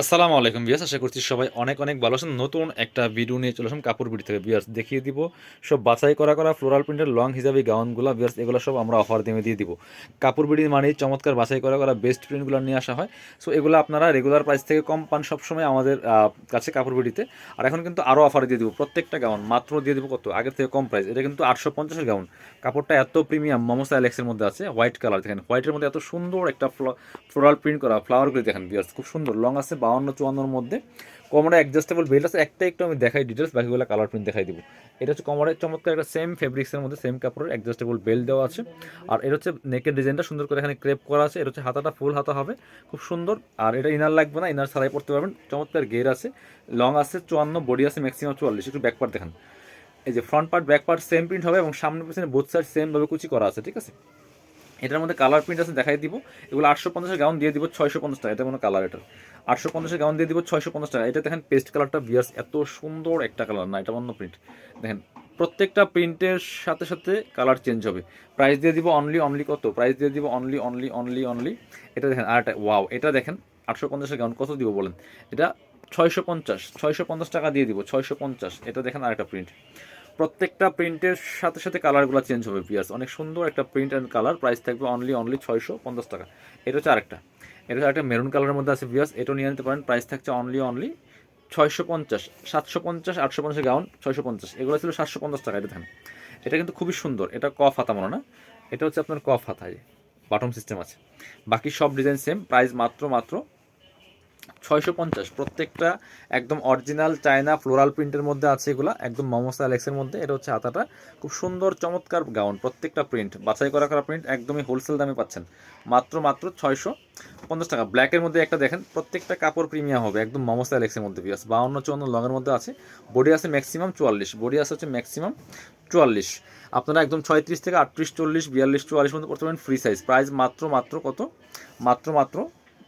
আসসালামু আলাইকুম বিয়াস আশা করছি সবাই অনেক অনেক ভালো আছেন। নতুন একটা ভিডিও নিয়ে চলে আসলাম কাপড় বিড়ি থেকে। বিয়াস দেখিয়ে দিব, সব বাছাই করা করা ফ্লোরাল প্রিন্টের লং হিসাবে গাউনগুলো বিয়াস এগুলো সব আমরা অফার দিয়ে দিয়ে দিব। কাপড় বিড়ি মানে চমৎকার বাছাই করা করা বেস্ট প্রিন্টগুলো নিয়ে আসা হয়। সো এগুলো আপনারা রেগুলার প্রাইস থেকে কম পান সবসময় আমাদের কাছে কাপড় বিড়িতে আর এখন কিন্তু আরও অফার দিয়ে দিব, প্রত্যেকটা গাউন, মাত্র দিয়ে দিব কত? আগের থেকে কম প্রাইস এটা কিন্তু আটশো পঞ্চাশের গাউন। কাপড়টা এত প্রিমিয়াম মমসা অ্যালেক্সের মধ্যে আছে হোয়াইট কালার দেখেন হোয়াইটের মধ্যে এত সুন্দর একটা ফ্লোরাল প্রিন্ট করা ফ্লাওয়ারগুলি দেখেন বিয়ার্স খুব সুন্দর লং আছে বাউন্ন চুয়ান্নর মধ্যে। কোমরে অ্যাডজাস্টেবল বেল্ট আছে একটা একটু আমি দেখাই ডিটেলস বাকিগুলো কালার প্রিন্ট দেখাই দিব। এটা হচ্ছে কোমরের চমৎকার একটা সেম ফেব্রিক্সের মধ্যে সেম কাপড়ের অ্যাডজাস্টেবল বেল্ট দেওয়া আছে। আর এটা হচ্ছে নেকের ডিজাইনটা সুন্দর করে এখানে ক্রেপ করা আছে, এটা হচ্ছে হাতাটা ফুল হাতা হবে, খুব সুন্দর। আর এটা ইনার লাগবে না ইনার সারাই পড়তে পারবেন, চমৎকার গের আছে। লং আছে চুয়ান্ন বডি আছে ম্যাক্সিমাম চুয়াল্লিশ, একটু ব্যাক পার্ট দেখান। এই যে front part back part same print হবে এবং সামনে পিছনে বোথ সাইড সেমভাবে কুচি করা আছে, ঠিক আছে? এটার মধ্যে কালার প্রিন্ট আছে, দেখাই দিব। এগুলো আটশো পঞ্চাশের গাউন দিয়ে দিব ছয়শো পঞ্চাশ টাকা এটা কোনো কালার এটার। আটশো পঞ্চাশের গাউন দিয়ে দিব ছয়শো পঞ্চাশ টাকা। এটা দেখেন পেস্ট কালারটা বিয়ার্স এত সুন্দর একটা কালার না, এটা অন্য প্রিন্ট দেখেন, প্রত্যেকটা প্রিন্টের সাথে সাথে কালার চেঞ্জ হবে। প্রাইস দিয়ে দিব অনলি অনলি কত? প্রাইস দিয়ে দিব অনলি অনলি অনলি অনলি এটা দেখেন, আর একটা ওয়াও এটা দেখেন, আটশো পঞ্চাশের গাউন কত দিব বলেন? এটা ছয়শো পঞ্চাশ ছয়শো পঞ্চাশ টাকা দিয়ে দিব, ছয়শো পঞ্চাশ। এটা দেখেন আরেকটা প্রিন্ট প্রত্যেকটা প্রিন্টের সাথে সাথে কালারগুলো চেঞ্জ হবে পিয়ার্স অনেক সুন্দর একটা প্রিন্ট অ্যান্ড কালার প্রাইস থাকবে অনলি অনলি ছয়শো পঞ্চাশ টাকা। এটা হচ্ছে আরেকটা। এটা হচ্ছে একটা মেরুন কালারের মধ্যে আছে পিয়ার্স এটাও নিয়ে নিতে পারেন প্রাইস থাকছে অনলি অনলি ছয়শো পঞ্চাশ, সাতশো পঞ্চাশ, আটশো পঞ্চাশ গাউন ছয়শো পঞ্চাশ। এগুলো ছিল সাতশো পঞ্চাশ টাকা, এটা দেখেন। এটা কিন্তু খুবই সুন্দর। এটা কফ হাতা মনে না? এটা হচ্ছে আপনার কফ হাতায় বাটম সিস্টেম আছে। বাকি সব ডিজাইন সেম প্রাইস মাত্র মাত্র ছয়শো পঞ্চাশ। প্রত্যেকটা একদম অরিজিনাল চায়না ফ্লোরাল প্রিন্টের মধ্যে আছে এগুলো, একদম মমসা অ্যালেক্সের মধ্যে। এটা হচ্ছে হাতাটা। খুব সুন্দর, চমৎকার গাউন প্রত্যেকটা প্রিন্ট বাছাই করা করা প্রিন্ট একদমই হোলসেল দামে পাচ্ছেন। মাত্র মাত্র ছয়শো পঞ্চাশ টাকা। ব্ল্যাকের মধ্যে একটা দেখেন, প্রত্যেকটা কাপড় প্রিমিয়াম হবে, একদম মমসা অ্যালেক্সের মধ্যে বিয়াস বাউন্ন, চুয়ান্ন লঙের মধ্যে আছে। বডি আছে ম্যাক্সিমাম চুয়াল্লিশ। বডি আছে হচ্ছে ম্যাক্সিমাম চুয়াল্লিশ। আপনারা একদম ছয়ত্রিশ থেকে আটত্রিশ, চল্লিশ, বিয়াল্লিশ, চুয়াল্লিশ মধ্যে করতে পারেন ফ্রি সাইজ প্রাইস মাত্র মাত্র কত? মাত্র মাত্র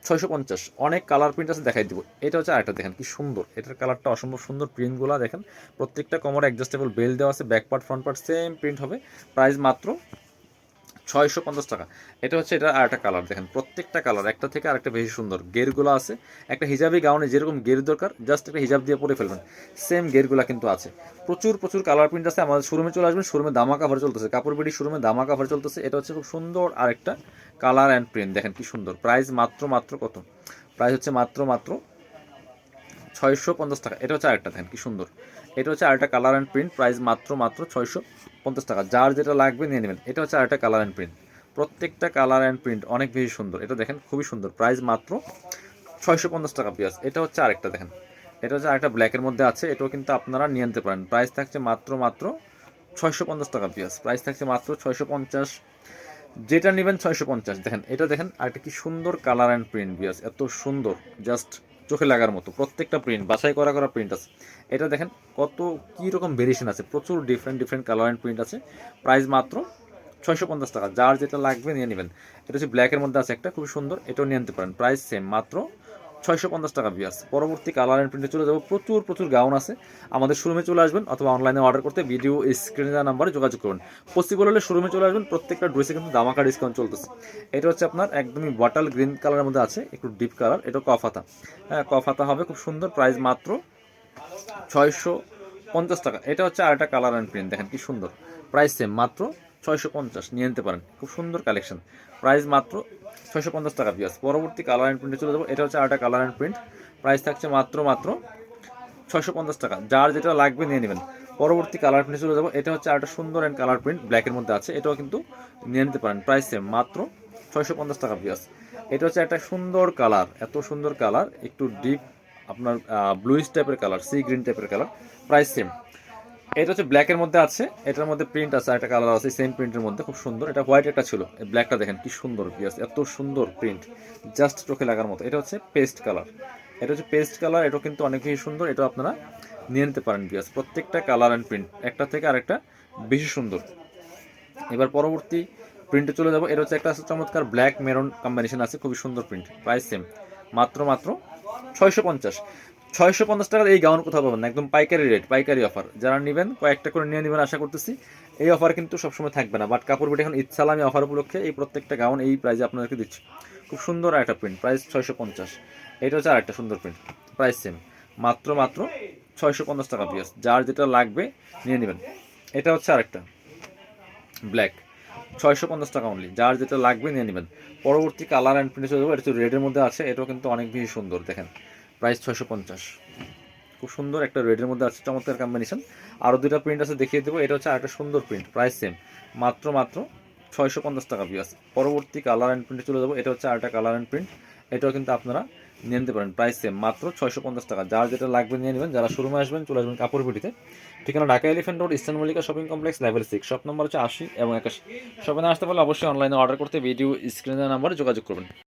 ছয়শো পঞ্চাশ। অনেক কালার প্রিন্ট আছে, দেখাই দিব। এটা হচ্ছে আরেকটা, দেখেন কি সুন্দর। এটার কালারটা অসম্ভব সুন্দর প্রিন্টগুলো দেখেন। প্রত্যেকটা কমর অ্যাডজাস্টেবল বেল দেওয়া আছে back part front part same print হবে। প্রাইস মাত্র ছয়শো পঞ্চাশ টাকা। এটা হচ্ছে এটা আরেকটা কালার দেখেন। প্রত্যেকটা কালার একটা থেকে আরেকটা বেশি সুন্দর। গেরগুলো আছে। একটা হিজাবি গাউনে যেরকম গের দরকার জাস্ট একটা হিজাব দিয়ে পরে ফেলবেন। সেম গেরগুলো কিন্তু আছে। প্রচুর প্রচুর কালার প্রিন্ট আছে। আমাদের শোরুমে চলে আসবেন শোরুমে দামা কাভার চলতেছে। কাপড় বিড়ি শোরুমে দামা কাভার চলতেছে। এটা হচ্ছে খুব সুন্দর আরেকটা কালার অ্যান্ড প্রিন্ট। দেখেন কি সুন্দর। প্রাইস মাত্র মাত্র কত? প্রাইস হচ্ছে মাত্র মাত্র ছয়শো পঞ্চাশ টাকা। এটা হচ্ছে আরেকটা, দেখেন কি সুন্দর। এটা হচ্ছে আরেকটা কালার অ্যান্ড প্রিন্ট। প্রাইস মাত্র মাত্র ছয়শো পঞ্চাশ টাকা। যার যেটা লাগবে নিয়ে নেবেন। এটা হচ্ছে আরেকটা কালার অ্যান্ড প্রিন্ট। প্রত্যেকটা কালার অ্যান্ড প্রিন্ট অনেক বেশি সুন্দর। এটা দেখেন খুবই সুন্দর। প্রাইস মাত্র ছয়শো পঞ্চাশ টাকা পিয়াজ এটা হচ্ছে আরেকটা, দেখেন। এটা হচ্ছে আরেকটা ব্ল্যাকের মধ্যে আছে। এটাও কিন্তু আপনারা নিয়ে নিতে পারেন। প্রাইস থাকছে মাত্র মাত্র ছয়শো পঞ্চাশ টাকা পিয়াজ প্রাইস থাকছে মাত্র ছয়শো পঞ্চাশ যেটা নেবেন ছয়শো পঞ্চাশ। দেখেন, এটা দেখেন, আর কি সুন্দর কালার অ্যান্ড প্রিন্ট বিয়াস এত সুন্দর জাস্ট চোখে লাগার মতো। প্রত্যেকটা প্রিন্ট বাছাই করা করা প্রিন্ট আছে। এটা দেখেন, কত কী রকম ভেরিয়েশন আছে, প্রচুর different different colour and print আছে। প্রাইস মাত্র ছয়শো পঞ্চাশ টাকা। যার যেটা লাগবে নিয়ে নেবেন। এটা হচ্ছে ব্ল্যাকের মধ্যে আছে একটা খুব সুন্দর, এটাও নিয়ে নিতে পারেন। প্রাইস সেম মাত্র ছয়শো পঞ্চাশ টাকা বিয়াস পরবর্তী কালার অ্যান্ড প্রিন্টে চলে যাব। প্রচুর প্রচুর গাউন আছে। আমাদের শোরুমে চলে আসবেন অথবা অনলাইনে অর্ডার করতে ভিডিও স্ক্রিনে দেওয়া নাম্বারে যোগাযোগ করুন। পসিবল হলে শোরুমে চলে আসবেন, প্রত্যেকটা ড্রেসে কিন্তু দামাকা ডিসকাউন্ট চলতেছে। এটা হচ্ছে আপনার একদমই বটল গ্রিন কালারের মধ্যে আছে, একটু ডিপ কালার এটা কফাতা হ্যাঁ কফাতা হবে, খুব সুন্দর প্রাইস মাত্র ছয়শো পঞ্চাশ টাকা। এটা হচ্ছে আরেকটা কালার অ্যান্ড প্রিন্ট দেখেন কি সুন্দর। প্রাইস সেম মাত্র ছয়শো পঞ্চাশ, নিয়ে নিতে পারেন। খুব সুন্দর কালেকশন প্রাইস মাত্র ছয়শো পঞ্চাশ টাকা পিয়াস পরবর্তী কালার অ্যান্ড প্রিন্টে চলে যাব। এটা হচ্ছে আরেকটা কালার অ্যান্ড প্রিন্ট প্রাইস থাকছে মাত্র মাত্র ছয়শো পঞ্চাশ টাকা। যার যেটা লাগবে নিয়ে নেবেন। পরবর্তী কালার প্রিন্টে চলে যাব। এটা হচ্ছে আরেকটা সুন্দর অ্যান্ড কালার প্রিন্ট ব্ল্যাকের মধ্যে আছে। এটাও কিন্তু নিয়ে নিতে পারেন। প্রাইস সেম মাত্র ছয়শো পঞ্চাশ টাকা পিয়াস এটা হচ্ছে একটা সুন্দর কালার এত সুন্দর কালার একটু ডিপ আপনার ব্লুইস টাইপের কালার সি গ্রিন টাইপের কালার প্রাইস সেম এটা হচ্ছে ব্ল্যাকের মধ্যে আছে, এটার মধ্যে প্রিন্ট আছে একটা কালার আছে সেম প্রিন্টের মধ্যে, খুব সুন্দর। এটা হোয়াইট একটা ছিল, এই ব্ল্যাকটা দেখেন কি সুন্দর পিয়াস এত সুন্দর প্রিন্ট জাস্ট চোখে লাগার মতো। এটা হচ্ছে পেস্ট কালার এটা হচ্ছে পেস্ট কালার এটাও কিন্তু অনেক বেশি সুন্দর এটা আপনারা নিয়ে নিতে পারেন পিয়াস প্রত্যেকটা কালার অ্যান্ড প্রিন্ট একটা থেকে আরেকটা বেশি সুন্দর। এবার পরবর্তী প্রিন্টে চলে যাব। এটা হচ্ছে একটা চমৎকার ব্ল্যাক মেরন কম্বিনেশন আছে, খুবই সুন্দর প্রিন্ট প্রাইস সেম মাত্র মাত্র ছয়শো পঞ্চাশ। ছয়শো পঞ্চাশ টাকার এই গাউন কোথাও পাবেন না, একদম পাইকারি রেট পাইকারি অফার যারা নেবেন, কয়েকটা করে নিয়ে নেবেন আশা করতেছি, এই অফার কিন্তু সবসময় থাকবে না। বাট কাপড় বিটে এখন ইচ্ছা আমি অফার উপলক্ষে এই প্রত্যেকটা গাউন এই প্রাইজে আপনাদেরকে দিচ্ছি। খুব সুন্দর একটা প্রিন্ট প্রাইস ছয়শো পঞ্চাশ। এটা হচ্ছে আরেকটা সুন্দর প্রিন্ট প্রাইস সেম মাত্র মাত্র ছয়শো পঞ্চাশ টাকা পিস যার যেটা লাগবে নিয়ে নেবেন। এটা হচ্ছে আরেকটা ব্ল্যাক ছয়শো পঞ্চাশ টাকা অনলি যার যেটা লাগবে নিয়ে নেবেন। পরবর্তী কালার অ্যান্ড প্রিন্ট চলে যাব, এটা রেডের মধ্যে আছে, এটাও কিন্তু অনেক বেশি সুন্দর, দেখেন। প্রাইস ছয়শো পঞ্চাশ। খুব সুন্দর একটা রেডের মধ্যে আছে, চমৎকার কম্বিনেশন আরও দুটা প্রিন্ট আছে, দেখিয়ে দেবো। এটা হচ্ছে আরেকটা সুন্দর প্রিন্ট প্রাইস সেম মাত্র মাত্র ছয়শো পঞ্চাশ টাকা পিস পরবর্তী কালার অ্যান্ড প্রিন্টে চলে যাব। এটা হচ্ছে আরেকটা কালার অ্যান্ড প্রিন্ট এটাও কিন্তু আপনারা নিয়ে নিতে পারেন প্রাইস সেম মাত্র ছয়শো পঞ্চাশ টাকা। যার যেটা লাগবে নিয়ে নেবেন। যারা শোরুমে আসবেন, চলে আসবেন কাপড় পিটিতে ঠিকানা Dhaka elephant road eastern Mallika shopping complex level six shop number হচ্ছে আশি এবং একাশি। শপে আসতে পারলে অবশ্যই অনলাইনে অর্ডার করতে ভিডিও স্ক্রিনের নাম্বারে যোগাযোগ করবেন।